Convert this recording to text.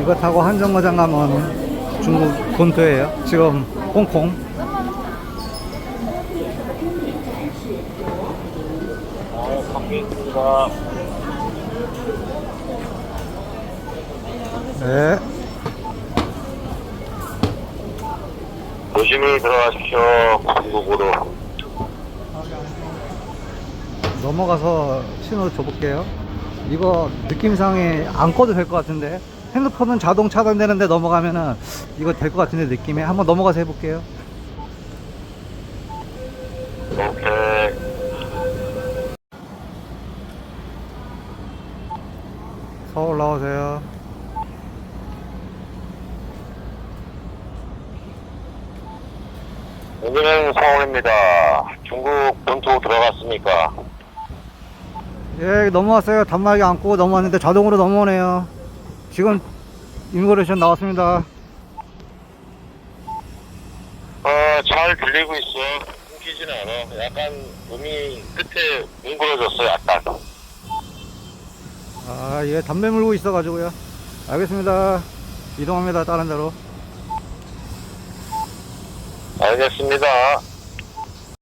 이거 타고 한정거장 가면 중국 본토예요. 지금 홍콩. 어, 있습니다. 네. 조심히 들어가십시오. 중국으로. 넘어가서 신호 줘볼게요. 이거 느낌상에 안 꺼도 될 것 같은데 핸드폰은 자동 차단되는데 넘어가면은 이거 될 것 같은데 느낌에 한번 넘어가서 해볼게요. 서울 나오세요. 여기는 서울입니다. 중국 본토 들어갔습니까? 예, 넘어왔어요. 단말기 안 끄고 넘어왔는데 자동으로 넘어오네요. 지금 이미그레이션 나왔습니다. 어, 잘 들리고 있어. 끊기지는 않아. 약간 음이 끝에 뭉그러졌어, 약간. 아, 예, 담배 물고 있어 가지고요. 알겠습니다. 이동합니다. 다른 데로. 알겠습니다.